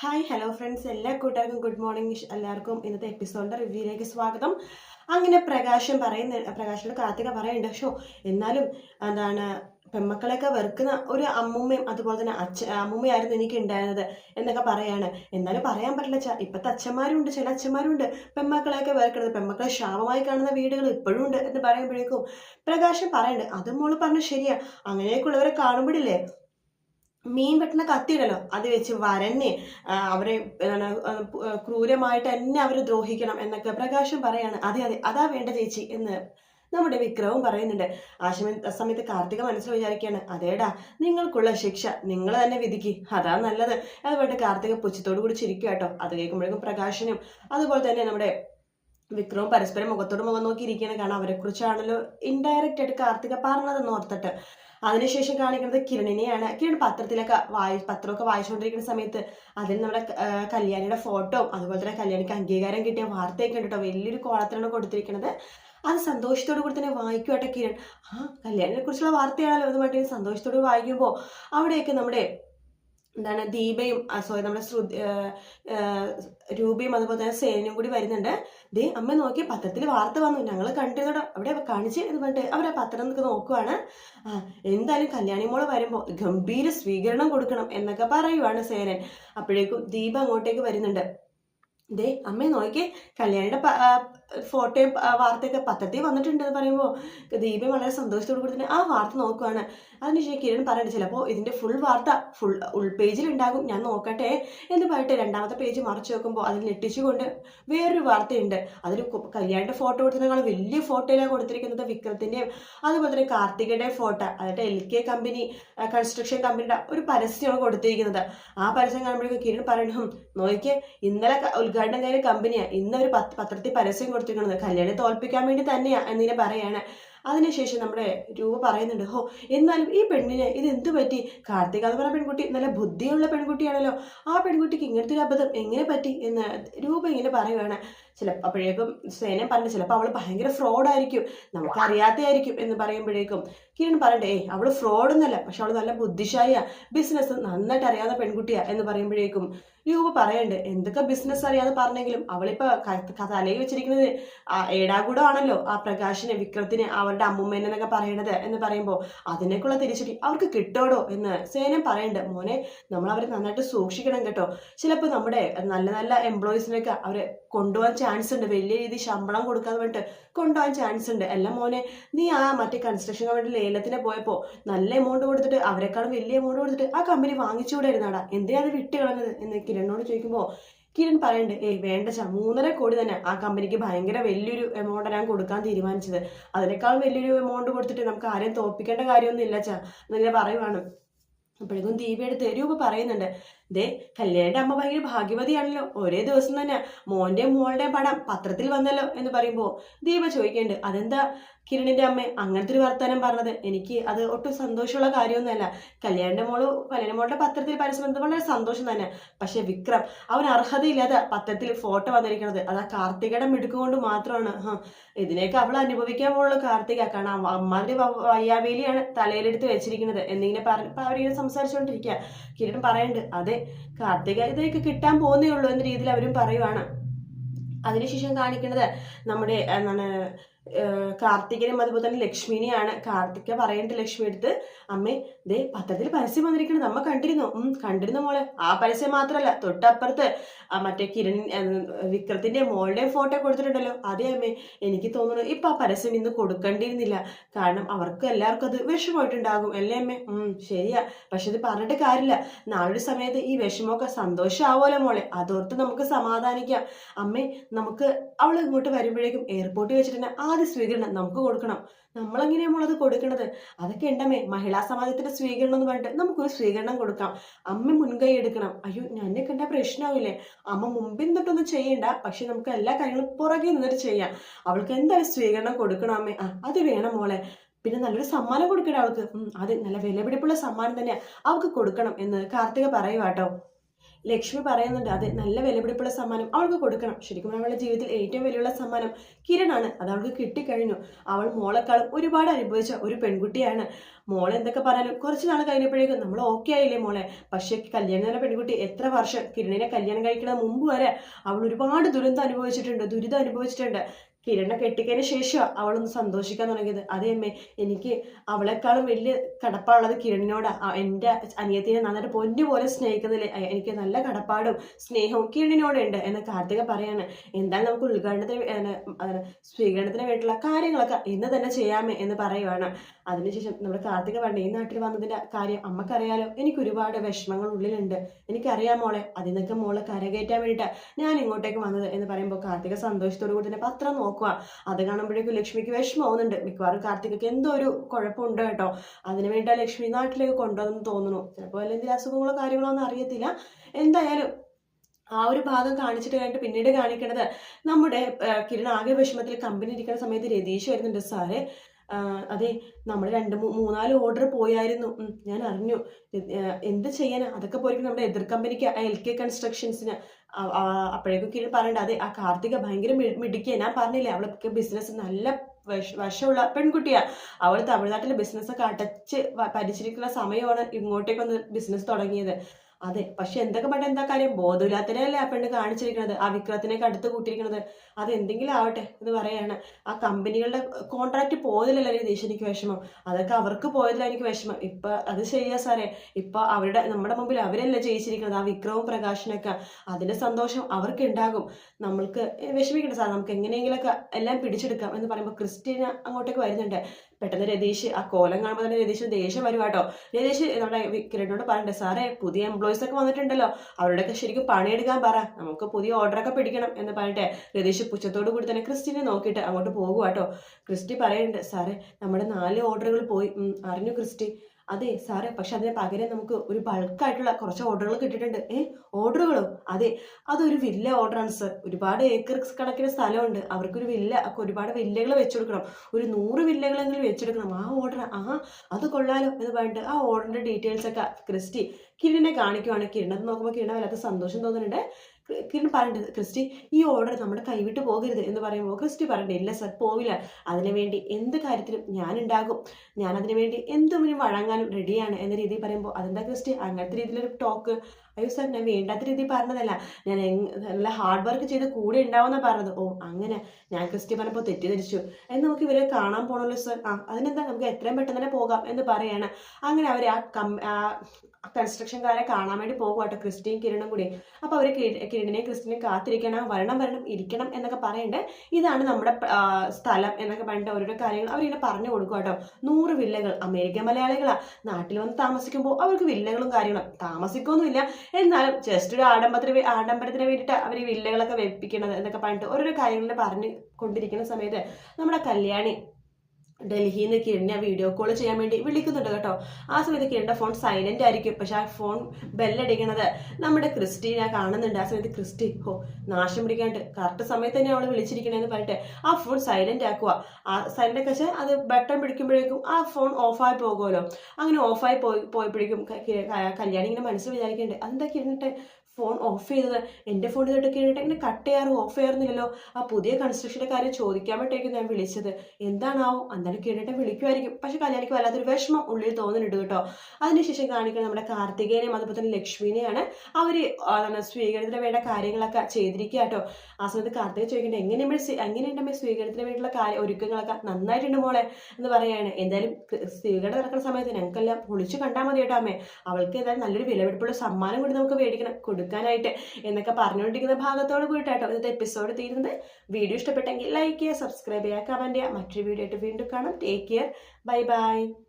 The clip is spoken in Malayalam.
ഹായ് ഹലോ ഫ്രണ്ട്സ് എല്ലാ കൂട്ടുകാർക്കും ഗുഡ് മോർണിംഗ് എല്ലാവർക്കും ഇന്നത്തെ എപ്പിസോഡിന്റെ റിവ്യൂയിലേക്ക് സ്വാഗതം. അങ്ങനെ പ്രകാശം പറയുന്ന പ്രകാശിന്റെ കാർത്തിക പറയുന്നുണ്ട് ഷോ എന്നാലും എന്താണ് പെമ്മക്കളെയൊക്കെ വെറുക്കുന്ന ഒരു അമ്മൂമ്മയും അതുപോലെ തന്നെ അച്ഛ അമ്മൂമ്മയായിരുന്നു എനിക്ക് ഉണ്ടായിരുന്നത് എന്നൊക്കെ പറയാണ്. എന്നാലും പറയാൻ പറ്റില്ല ച ഇപ്പോഴത്തെ അച്ഛന്മാരുണ്ട് ചില അച്ഛന്മാരുണ്ട് പെമ്മക്കളെയൊക്കെ വെറുക്കുന്നത്. പെമ്മക്കളെ ശാപമായി കാണുന്ന വീടുകൾ ഇപ്പോഴും ഉണ്ട് എന്ന് പറയുമ്പോഴേക്കും പ്രകാശം പറയുന്നുണ്ട് അത് മോൾ പറഞ്ഞു ശരിയാ. അങ്ങനെയൊക്കെ ഉള്ളവരെ കാണുമ്പോഴില്ലേ മീൻ വെട്ടുന്ന കത്തിയുണ്ടല്ലോ അത് വെച്ച് വരഞ്ഞ് അവരെ എന്താണ് ക്രൂരമായിട്ട് തന്നെ അവരെ ദ്രോഹിക്കണം എന്നൊക്കെ പ്രകാശം പറയാണ്. അതെ അതെ അതാ വേണ്ട ചേച്ചി എന്ന് നമ്മുടെ വിക്രവും പറയുന്നുണ്ട്. ആ സമയത്ത് കാർത്തിക മനസ്സിൽ വിചാരിക്കുകയാണ് അതേടാ നിങ്ങൾക്കുള്ള ശിക്ഷ നിങ്ങൾ തന്നെ വിധിക്ക് അതാ നല്ലത്. അതുപോലെ കാർത്തിക പുച്ഛത്തോടു കൂടി ചിരിക്കുക കേട്ടോ. അത് കേൾക്കുമ്പോഴേക്കും പ്രകാശനും അതുപോലെ തന്നെ നമ്മുടെ വിക്രവും പരസ്പരം മുഖത്തോട് മുഖം നോക്കിയിരിക്കുകയാണ്. കാരണം അവരെ കുറിച്ചാണല്ലോ ഇൻഡയറക്റ്റ് ആയിട്ട് കാർത്തിക പറഞ്ഞതെന്ന് ഓർത്തിട്ട്. അതിനുശേഷം കാണിക്കുന്നത് കിരണിനെയാണ്. കിരൺ പത്രത്തിലൊക്കെ വായി പത്രമൊക്കെ വായിച്ചുകൊണ്ടിരിക്കുന്ന സമയത്ത് അതിൽ നമ്മുടെ കല്യാണിയുടെ ഫോട്ടോ അതുപോലെ തന്നെ കല്യാണിക്ക് അംഗീകാരം കിട്ടിയ വാർത്തയൊക്കെ ഉണ്ട് കേട്ടോ വലിയൊരു കോളത്തിലാണ് കൊടുത്തിരിക്കുന്നത്. അത് സന്തോഷത്തോടു കൂടി തന്നെ വായിക്കുവാട്ടെ കിരൺ. ആ കല്യാണിനെ കുറിച്ചുള്ള വാർത്തയാണല്ലോ അതുമായിട്ട് സന്തോഷത്തോട് വായിക്കുമ്പോൾ അവിടെയൊക്കെ നമ്മുടെ എന്താണ് ദീപയും സോറി നമ്മുടെ ശ്രുതി രൂപയും അതുപോലെ തന്നെ സേനയും കൂടി വരുന്നുണ്ട്. ദേ അമ്മ നോക്കി പത്രത്തിൽ വാർത്ത വന്നു. ഞങ്ങൾ കണ്ടിരുന്നോടാ അവിടെ കാണിച്ച് എന്ന് പറഞ്ഞിട്ട് അവരെ പത്രം എന്നൊക്കെ നോക്കുവാണ്. ആ എന്തായാലും കല്യാണി മോൾ വരുമ്പോൾ ഗംഭീര സ്വീകരണം കൊടുക്കണം എന്നൊക്കെ പറയുവാണ് സേനൻ. അപ്പോഴേക്കും ദീപ അങ്ങോട്ടേക്ക് വരുന്നുണ്ട്. ദേ അമ്മ നോക്കി കല്യാണിയുടെ ഫോട്ടോയും വാർത്തയൊക്കെ പത്രത്തിൽ വന്നിട്ടുണ്ട് എന്ന് പറയുമ്പോൾ ദീപം വളരെ സന്തോഷത്തോടു കൂടി തന്നെ ആ വാർത്ത നോക്കുവാണ്. അതിനുശേഷം കിരൺ പറയുന്നത് ചിലപ്പോൾ ഇതിന്റെ ഫുൾ വാർത്ത ഫുൾ ഉൾപേജിൽ ഉണ്ടാകും. ഞാൻ നോക്കട്ടെ എന്ന് പറഞ്ഞിട്ട് രണ്ടാമത്തെ പേജ് മറച്ചു നോക്കുമ്പോൾ അതിൽ ഞെട്ടിച്ചുകൊണ്ട് വേറൊരു വാർത്തയുണ്ട്. അതിൽ കല്യാണിന്റെ ഫോട്ടോ കൊടുത്തതിനേക്കാൾ വലിയ ഫോട്ടോയിലാണ് കൊടുത്തിരിക്കുന്നത് വിക്രത്തിന്റെയും അതുപോലെ തന്നെ കാർത്തികയുടെ ഫോട്ടോ അതായത് എൽ കെ കമ്പനി കൺസ്ട്രക്ഷൻ കമ്പനിയുടെ ഒരു പരസ്യമാണ് കൊടുത്തിരിക്കുന്നത്. ആ പരസ്യം കാണുമ്പോഴേക്കും കിരൺ പറയണം "ഹും, നോക്കിയേ ഇന്നലെ ഉദ്ഘാടനം കഴിഞ്ഞ കമ്പനിയാണ് ഇന്നൊരു പത്രത്തിൽ പരസ്യം കൊടുത്തിരിക്കുന്നത് കല്യാണി തോൽപ്പിക്കാൻ വേണ്ടി തന്നെയാ എന്നിങ്ങനെ പറയാണ്. അതിനുശേഷം നമ്മുടെ രൂപ പറയുന്നുണ്ട് ഹോ എന്നാലും ഈ പെണ്ണിന് ഇത് എന്തു പറ്റി? കാർത്തിക എന്ന് പറഞ്ഞ പെൺകുട്ടി നല്ല ബുദ്ധിയുള്ള പെൺകുട്ടിയാണല്ലോ. ആ പെൺകുട്ടിക്ക് ഇങ്ങനത്തെ ഒരു അബദ്ധം എങ്ങനെ പറ്റി? എന്ന് രൂപ ഇങ്ങനെ പറയുകയാണ് ചില അപ്പോഴേക്കും സേന പറഞ്ഞു ചിലപ്പോൾ അവൾ ഭയങ്കര ഫ്രോഡായിരിക്കും നമുക്കറിയാത്തതായിരിക്കും എന്ന് പറയുമ്പോഴേക്കും കിരൺ പറയണ്ടേ ഏയ് അവൾ ഫ്രോഡ് എന്നല്ല പക്ഷെ അവൾ നല്ല ബുദ്ധിശാലിയാ ബിസിനസ് നന്നായിട്ട് അറിയാവുന്ന പെൺകുട്ടിയാ എന്ന് പറയുമ്പോഴേക്കും രൂപ പറയണ്ട് എന്തൊക്കെ ബിസിനസ് അറിയാതെ പറഞ്ഞെങ്കിലും അവളിപ്പോൾ തലയിൽ വെച്ചിരിക്കുന്നത് ഏടാകൂടമാണല്ലോ ആ പ്രകാശിനെ വിക്രത്തിനെ അവരുടെ അമ്മുമ്മേനെ എന്നൊക്കെ പറയണത് എന്ന് പറയുമ്പോൾ അതിനേക്കുള്ള തിരിച്ചടി അവർക്ക് കിട്ടോടോ എന്ന് സേനം പറയണ്ട്. മോനെ നമ്മൾ അവരെ നന്നായിട്ട് സൂക്ഷിക്കണം കേട്ടോ. ചിലപ്പോൾ നമ്മുടെ നല്ല നല്ല എംപ്ലോയീസിനൊക്കെ അവരെ കൊണ്ടുപോകാൻ ചാൻസ് ഉണ്ട്. വലിയ രീതിയിൽ ശമ്പളം കൊടുക്കാതെ വേണ്ടിട്ട് കൊണ്ടുപോകാൻ ചാൻസ് ഉണ്ട്. അല്ല മോനെ നീ ആ മറ്റേ കൺസ്ട്രക്ഷൻ കമ്പനി ലേലത്തിന് പോയപ്പോൾ നല്ല എമൗണ്ട് കൊടുത്തിട്ട് അവരെക്കാളും വലിയ എമൗണ്ട് കൊടുത്തിട്ട് ആ കമ്പനി വാങ്ങിച്ചുകൂടെ ഇരുന്നാടാ അത് വിട്ട് കളഞ്ഞത് എന്ന് കിരണിനോട് ചോദിക്കുമ്പോൾ കിരൺ പറയണ്ട്. ഏയ് വേണ്ട ചാ മൂന്നര കോടി തന്നെ. ആ കമ്പനിക്ക് ഭയങ്കര വലിയൊരു എമൗണ്ട് ഞാൻ കൊടുക്കാൻ തീരുമാനിച്ചത്. അതിനേക്കാളും വലിയൊരു എമൗണ്ട് കൊടുത്തിട്ട് നമുക്ക് ആരെയും തോപ്പിക്കേണ്ട കാര്യമൊന്നും ഇല്ല ചാ എന്നിങ്ങനെ പറയുവാണ്. അപ്പോഴേക്കും ദീപ തെരുവ് പറയുന്നുണ്ട്. ദേ കല്യാണിന്റെ അമ്മ ഭയങ്കര ഭാഗ്യവതിയാണല്ലോ. ഒരേ ദിവസം തന്നെ മോന്റെയും മോളുടെയും പടം പത്രത്തിൽ വന്നല്ലോ എന്ന് പറയുമ്പോ ദീപ ചോദിക്കേണ്ട അതെന്താ? കിരണിന്റെ അമ്മ അങ്ങനത്തെ ഒരു വർത്തമാനം പറഞ്ഞത്. എനിക്ക് അത് ഒട്ടും സന്തോഷമുള്ള കാര്യമൊന്നുമല്ല. കല്യാണിന്റെ മോൾ കല്യാണ മോളുടെ പത്രത്തിൽ പരസ്യം വളരെ സന്തോഷം തന്നെ. പക്ഷെ വിക്രം അവൻ അർഹതയില്ലാതെ പത്രത്തിൽ ഫോട്ടോ വന്നിരിക്കുന്നത്. അത് ആ കാർത്തികയുടെ മിടുക്ക് കൊണ്ട് മാത്രമാണ്. ഹ, ഇതിനെയൊക്കെ അവൾ അനുഭവിക്കാൻ പോലുള്ള കാർത്തിക. കാരണം അമ്മ- അമ്മാതിരി വയ്യാവേലിയാണ് തലയിലെടുത്ത് വെച്ചിരിക്കുന്നത്. എന്നിങ്ങനെ പറഞ്ഞ് അവരിങ്ങനെ സംസാരിച്ചുകൊണ്ടിരിക്കുക കിരൺ പറയുന്നുണ്ട് അതെ കാർത്തിക ഇതൊക്കെ കിട്ടാൻ പോകുന്നേ ഉള്ളൂ എന്ന രീതിയിൽ അവരും പറയുവാണ്. അതിനുശേഷം കാണിക്കുന്നത് നമ്മുടെ എന്താണ് കാർത്തികനും അതുപോലെ തന്നെ ലക്ഷ്മിനെയാണ് കാർത്തിക പറയേണ്ട ലക്ഷ്മി എടുത്ത് അമ്മേ ദേ പത്രത്തിൽ പരസ്യം വന്നിരിക്കുന്നത് അമ്മ കണ്ടിരുന്നു. ഉം കണ്ടിരുന്നു മോളെ. ആ പരസ്യം മാത്രമല്ല തൊട്ടപ്പുറത്ത് ആ മറ്റേ കിരൺ വിക്രത്തിന്റെ മോളുടെ ഫോട്ടോ കൊടുത്തിട്ടുണ്ടല്ലോ. അതേ അമ്മേ എനിക്ക് തോന്നുന്നു ഇപ്പൊ ആ പരസ്യം ഇന്ന് കൊടുക്കേണ്ടിയിരുന്നില്ല. കാരണം അവർക്ക് എല്ലാവർക്കും അത് വിഷമമായിട്ടുണ്ടാകും. അല്ലേ അമ്മേ? ഉം ശരിയാ. പക്ഷെ ഇത് പറഞ്ഞിട്ട് കാര്യമില്ല. നാളൊരു സമയത്ത് ഈ വിഷമമൊക്കെ സന്തോഷമാവുമല്ലോ മോളെ. അതോർത്ത് നമുക്ക് സമാധാനിക്കാം. അമ്മേ നമുക്ക് അവൾ ഇങ്ങോട്ട് വരുമ്പോഴേക്കും എയർപോർട്ടിൽ വെച്ചിട്ട് തന്നെ ആദ്യ സ്വീകരണം നമുക്ക് കൊടുക്കണം. നമ്മളെങ്ങനെയാ നമ്മളത് കൊടുക്കണത്? അതൊക്കെ ഉണ്ടമേ മഹിളാ സമാജത്തിന്റെ സ്വീകരണം എന്ന് പറഞ്ഞിട്ട് നമുക്കൊരു സ്വീകരണം കൊടുക്കാം. അമ്മ മുൻകൈ എടുക്കണം. അയ്യോ എന്നെ കണ്ട പ്രശ്നമാവില്ലേ അമ്മ മുമ്പിൽ നിന്നിട്ടൊന്നും ചെയ്യണ്ട. പക്ഷെ നമുക്ക് എല്ലാ കാര്യങ്ങളും പുറകെ നിന്നിട്ട് ചെയ്യാം. അവൾക്ക് എന്തായാലും സ്വീകരണം കൊടുക്കണം അമ്മേ. ആ അത് വേണം മോളെ. പിന്നെ നല്ലൊരു സമ്മാനം കൊടുക്കണം അവൾക്ക്. അത് നല്ല വിലപിടിപ്പുള്ള സമ്മാനം തന്നെയാണ് അവൾക്ക് കൊടുക്കണം എന്ന് കാർത്തിക പറയുവാട്ടോ ലക്ഷ്മി പറയുന്നുണ്ട് അതെ നല്ല വിലപിടിപ്പുള്ള സമ്മാനം അവൾക്ക് കൊടുക്കണം. ശരിക്കും അവളുടെ ജീവിതത്തിൽ ഏറ്റവും വലിയുള്ള സമ്മാനം കിരണാണ്. അത് അവൾക്ക് കിട്ടിക്കഴിഞ്ഞു. അവൾ മോളെക്കാളും ഒരുപാട് അനുഭവിച്ച ഒരു പെൺകുട്ടിയാണ്. മോളെ എന്തൊക്കെ പറഞ്ഞാലും കുറച്ച് നാൾ കഴിഞ്ഞപ്പോഴേക്കും നമ്മൾ ഓക്കെ ആയില്ലേ മോളെ? പക്ഷേ കല്യാണം എന്ന പെൺകുട്ടി എത്ര വർഷം? കിരണിനെ കല്യാണം കഴിക്കുന്ന മുമ്പ് വരെ അവൾ ഒരുപാട് ദുരന്തം അനുഭവിച്ചിട്ടുണ്ട് ദുരിതം അനുഭവിച്ചിട്ടുണ്ട്. കിരണ കെട്ടിക്കതിന് ശേഷം അവളൊന്ന് സന്തോഷിക്കാൻ തുടങ്ങിയത്. അതേ അമ്മേ എനിക്ക് അവളെക്കാളും വലിയ കടപ്പാടുള്ളത് കിരണിനോട്. എന്റെ അനിയത്തിനെ നന്നായിട്ട് പൊന്നു പോലെ സ്നേഹിക്കുന്നതിൽ എനിക്ക് നല്ല കടപ്പാടും സ്നേഹവും കിരണിനോടുണ്ട് എന്ന് കാർത്തിക പറയാണ്. എന്തായാലും നമുക്ക് ഉദ്ഘാടനത്തിന് സ്വീകരണത്തിന് വേണ്ടിയിട്ടുള്ള കാര്യങ്ങളൊക്കെ ഇന്ന് തന്നെ ചെയ്യാമേ എന്ന് പറയുവാണ്. അതിനുശേഷം നമ്മുടെ കാർത്തിക പണ്ട് ഈ നാട്ടിൽ വന്നതിന്റെ കാര്യം അമ്മക്കറിയാലോ. എനിക്ക് ഒരുപാട് വിഷമങ്ങൾ ഉള്ളിലുണ്ട്. എനിക്കറിയാം മോളെ അതിൽ നിന്നൊക്കെ മോളെ കരകയറ്റാൻ വേണ്ടിയിട്ട് ഞാൻ ഇങ്ങോട്ടേക്ക് വന്നത് എന്ന് പറയുമ്പോൾ കാർത്തിക സന്തോഷത്തോടു കൂടി തന്നെ പത്രം നോക്കുക. അത് കാണുമ്പോഴേക്കും ലക്ഷ്മിക്ക് വിഷമമാവുന്നുണ്ട്. മിക്കവാറും കാർത്തികയ്ക്ക് എന്തോ ഒരു കുഴപ്പമുണ്ട് കേട്ടോ. അതിനു വേണ്ടി ആ ലക്ഷ്മി നാട്ടിലേക്ക് കൊണ്ടുവന്നു തോന്നുന്നു. ചിലപ്പോൾ എന്തെങ്കിലും അസുഖങ്ങളോ കാര്യങ്ങളോ ഒന്നും അറിയത്തില്ല. എന്തായാലും ആ ഒരു ഭാഗം കാണിച്ചിട്ട് കഴിഞ്ഞിട്ട് പിന്നീട് കാണിക്കേണ്ടത് നമ്മുടെ കിരൺ ആകെ വിഷമത്തിൽ കമ്പനി ഇരിക്കുന്ന സമയത്ത് രതീഷ് വരുന്നുണ്ട് സാറേ. അതെ നമ്മൾ രണ്ട് മൂന്നാൽ ഓർഡർ പോയായിരുന്നു. ഞാൻ അറിഞ്ഞു. എന്ത് ചെയ്യാനാ? അതൊക്കെ പോയിരിക്കും നമ്മുടെ എതിർ കമ്പനിക്ക് എൽ കെ കൺസ്ട്രക്ഷൻസിന് അപ്പോഴേക്കും കിരൺ പറയണ്ട അതെ ആ കാർത്തിക ഭയങ്കര മിടുക്കിയ. ഞാൻ പറഞ്ഞില്ലേ അവൾക്ക് ബിസിനസ് നല്ല വശ- വശമുള്ള പെൺകുട്ടിയാ. അവൾ തമിഴ്നാട്ടിലെ ബിസിനസ്സൊക്കെ അടച്ച് പരിചരിക്കുന്ന സമയമാണ് ഇങ്ങോട്ടേക്ക് വന്ന് ബിസിനസ് തുടങ്ങിയത്. അതെ പക്ഷെ എന്തൊക്കെ പണ്ട് എന്താ കാര്യം? ബോധമില്ലാത്തതിനല്ലേ ആ പെണ്ണ് കാണിച്ചിരിക്കുന്നത്? ആ വിക്രത്തിനൊക്കെ അടുത്ത് കൂട്ടിയിരിക്കുന്നത്. അത് എന്തെങ്കിലും ആവട്ടെ എന്ന് പറയാണ്. ആ കമ്പനികളുടെ കോൺട്രാക്ട് പോയതിലല്ലേ രതീഷ് എനിക്ക് വിഷമം. അതൊക്കെ അവർക്ക് പോയതിലാണ് എനിക്ക് വിഷമം. ഇപ്പൊ അത് ശരിയാ സാറേ. ഇപ്പൊ അവരുടെ നമ്മുടെ മുമ്പിൽ അവരല്ലേ ജയിച്ചിരിക്കുന്നത്? ആ വിക്രവും പ്രകാശനൊക്കെ. അതിന്റെ സന്തോഷം അവർക്ക് ഉണ്ടാകും നമ്മൾക്ക് വിഷമിക്കണ്ട സാർ നമുക്ക് എങ്ങനെയെങ്കിലൊക്കെ എല്ലാം പിടിച്ചെടുക്കാം എന്ന് പറയുമ്പോൾ ക്രിസ്റ്റീന അങ്ങോട്ടേക്ക് വരുന്നുണ്ട്. പെട്ടെന്ന് രതീഷ് ആ കോലം കാണുമ്പോൾ തന്നെ രതീഷ് ദേഷ്യം വരുവാട്ടോ രതീഷ് നമ്മുടെ വി- കിരണിനോട് പറയണ്ടേ സാറേ പുതിയ എംപ്ലോയീസ് ഒക്കെ വന്നിട്ടുണ്ടല്ലോ. അവരോടൊക്കെ ശരിക്കും പണിയെടുക്കാൻ പറ. നമുക്ക് പുതിയ ഓർഡറൊക്കെ പിടിക്കണം എന്ന് പറഞ്ഞിട്ട് രതീഷ് പുച്ഛത്തോടു കൂടി തന്നെ ക്രിസ്റ്റിനെ നോക്കിയിട്ട് അങ്ങോട്ട് പോകുക കേട്ടോ ക്രിസ്റ്റി പറയുന്നുണ്ട് സാറേ നമ്മുടെ നാല് ഓർഡറുകൾ പോയി. അറിഞ്ഞു ക്രിസ്റ്റി? അതെ സാറേ പക്ഷെ അതിന് പകരം നമുക്ക് ഒരു ബൾക്കായിട്ടുള്ള കുറച്ച് ഓർഡറുകൾ കിട്ടിയിട്ടുണ്ട്. ഏ ഓർഡറുകളോ അതെ. അതൊരു വില്ല ഓർഡറാണ് സർ ഒരുപാട് ഏക്കർ കണക്കിന് സ്ഥലമുണ്ട്. അവർക്കൊരു വില്ല ഒക്കെ ഒരുപാട് വില്ലകൾ വെച്ചെടുക്കണം. ഒരു നൂറ് വില്ലകളെങ്കിലും വെച്ചെടുക്കണം. ആ ഓർഡർ ആ അത് കൊള്ളാലോ എന്ന് പറഞ്ഞിട്ട് ആ ഓർഡറിന്റെ ഡീറ്റെയിൽസ് ഒക്കെ ക്രിസ്റ്റി കിരണിനെ കാണിക്കുവാണ്. കിരൺ അത് നോക്കുമ്പോൾ കിരണ വല്ലാത്ത സന്തോഷം തോന്നുന്നുണ്ട്. കിരൺ പറയേണ്ടത് ക്രിസ്റ്റി ഈ ഓർഡർ നമ്മുടെ കൈവിട്ട് പോകരുത് എന്ന് പറയുമ്പോൾ ക്രിസ്റ്റി പറയുന്നുണ്ട് ഇല്ല സർ പോവില്ല. അതിനു വേണ്ടി എന്ത് കാര്യത്തിലും ഞാൻ ഉണ്ടാകും ഞാൻ അതിനു വേണ്ടി എന്തും വഴങ്ങാനും റെഡിയാണ് എന്ന രീതിയിൽ പറയുമ്പോൾ അതെന്താ ക്രിസ്റ്റി? അങ്ങനത്തെ രീതിയിലൊരു ടോക്ക് അയ്യോ സാർ ഞാൻ വേണ്ടാത്ത രീതിയിൽ പറഞ്ഞതല്ല. ഞാൻ നല്ല ഹാർഡ് വർക്ക് ചെയ്ത് കൂടെ ഉണ്ടാവുന്ന പറഞ്ഞത്. ഓ അങ്ങനെ. ഞാൻ ക്രിസ്റ്റി പറഞ്ഞപ്പോൾ തെറ്റിദ്ധരിച്ചു. എന്ന് നമുക്ക് ഇവരെ കാണാൻ പോകണമല്ലോ സാർ. ആ അതിനെന്താ? നമുക്ക് എത്രയും പെട്ടെന്ന് തന്നെ പോകാം എന്ന് പറയാണ്. അങ്ങനെ അവർ ആ കം കൺസ്ട്രക്ഷൻകാരെ കാണാൻ വേണ്ടി പോകും കേട്ടോ ക്രിസ്റ്റിയും കിരണും കൂടി. അപ്പോൾ അവർ കിരണിനെയും ക്രിസ്റ്റിനെയും കാത്തിരിക്കണം വരണം വരണം ഇരിക്കണം എന്നൊക്കെ പറയണ്ടേ. ഇതാണ് നമ്മുടെ സ്ഥലം എന്നൊക്കെ പറഞ്ഞിട്ട് ഓരോരോ കാര്യങ്ങൾ അവരിങ്ങനെ പറഞ്ഞു കൊടുക്കും കേട്ടോ. നൂറ് വില്ലകൾ. അമേരിക്കൻ മലയാളികളാ. നാട്ടിൽ വന്ന് താമസിക്കുമ്പോൾ അവർക്ക് വില്ലകളും കാര്യങ്ങളും. താമസിക്കൊന്നുമില്ല. എന്നാലും ജസ്റ്റ് ഒരു ആഡംബരത്തിന് ആഡംബരത്തിന് വേണ്ടിയിട്ട് അവർ വില്ലകളൊക്കെ വെപ്പിക്കണത് എന്നൊക്കെ പറഞ്ഞിട്ട് ഓരോരോ കാര്യങ്ങൾ പറഞ്ഞു കൊണ്ടിരിക്കുന്ന സമയത്ത് നമ്മുടെ കല്യാണി ഡൽഹിയിൽ നിന്ന് കിരണിനെ വീഡിയോ കോൾ ചെയ്യാൻ വേണ്ടി വിളിക്കുന്നുണ്ട് കേട്ടോ. ആ സമയത്ത് കിരണിന്റെ ഫോൺ സൈലന്റ് ആയിരിക്കും. പക്ഷേ ആ ഫോൺ ബെല്ലടിക്കണത് നമ്മുടെ ക്രിസ്റ്റീനെ കാണുന്നുണ്ട്. ആ സമയത്ത് ക്രിസ്റ്റി ഹോ നാശം പിടിക്കാണ്ട് കറക്റ്റ് സമയത്ത് തന്നെ അവൾ വിളിച്ചിരിക്കണമെന്ന് പറഞ്ഞിട്ട് ആ ഫോൺ സൈലന്റ് ആക്കുക ആ സൈലന്റ് ഒക്കെ വെച്ചാൽ അത് ബട്ടൺ പിടിക്കുമ്പോഴേക്കും ആ ഫോൺ ഓഫായി പോകുമല്ലോ. അങ്ങനെ ഓഫായി പോയി പോയപ്പോഴേക്കും കല്യാണി ഇങ്ങനെ മനസ്സിൽ വിചാരിക്കേണ്ടത് അതെന്താ കിരണിട്ട് ഫോൺ ഓഫ് ചെയ്തത്. എന്റെ ഫോൺ ചെയ്തിട്ട് കിരണിട്ട് ഇങ്ങനെ കട്ട് ചെയ്യാറ് ഓഫ് ചെയ്യാറുന്നില്ലല്ലോ ആ പുതിയ കൺസ്ട്രക്ഷന്റെ കാര്യം ചോദിക്കാൻ വേണ്ടിയായിരിക്കും ഞാൻ വിളിച്ചത്. എന്താണാവോ? അന്നേരം കേട്ടിട്ട് വിളിക്കുമായിരിക്കും. പക്ഷെ കല്യാണിക്ക് വല്ലാത്തൊരു വിഷമം ഉള്ളിൽ തോന്നുന്നുണ്ട് കേട്ടോ. അതിനുശേഷം കാണിക്കുന്നത് നമ്മുടെ കാർത്തികേനെയും അതുപോലെ തന്നെ ലക്ഷ്മിനെയാണ് അവർ സ്വീകരണത്തിന് വേണ്ട കാര്യങ്ങളൊക്കെ ചെയ്തിരിക്കുക കേട്ടോ. ആ സമയത്ത് കാർത്തിക ചോദിക്കേണ്ടത് എങ്ങനെ എങ്ങനെയുണ്ട് എങ്ങനെയുണ്ടമ്മേ സ്വീകരണത്തിന് വേണ്ടിയിട്ടുള്ള കാര്യ ഒരുക്കങ്ങളൊക്കെ? നന്നായിട്ടുണ്ട് മോളെ എന്ന് പറയുകയാണ്. എന്തായാലും സ്വീകരണം നടക്കുന്ന സമയത്ത് ഞങ്ങൾക്കെല്ലാം പൊളിച്ചു കണ്ടാൽ മതി കേട്ടോ അമ്മേ. അവൾക്ക് എന്തായാലും നല്ലൊരു വിലപിടിപ്പുള്ള സമ്മാനം കൂടി നമുക്ക് മേടിക്കണം. കൊടുക്കാനായിട്ട് എന്നൊക്കെ പറഞ്ഞുകൊണ്ടിരിക്കുന്ന ഭാഗത്തോട് കൂടിയിട്ടാട്ടോ ഇന്നത്തെ എപ്പിസോഡ് തീരുന്നത്. വീഡിയോ ഇഷ്ടപ്പെട്ടെങ്കിൽ ലൈക്ക് ചെയ്യുക സബ്സ്ക്രൈബ് ചെയ്യുക കമന്റ് ചെയ്യുക. മറ്റൊരു വീഡിയോ ആയിട്ട് വീണ്ടും കാണാം. Take care bye bye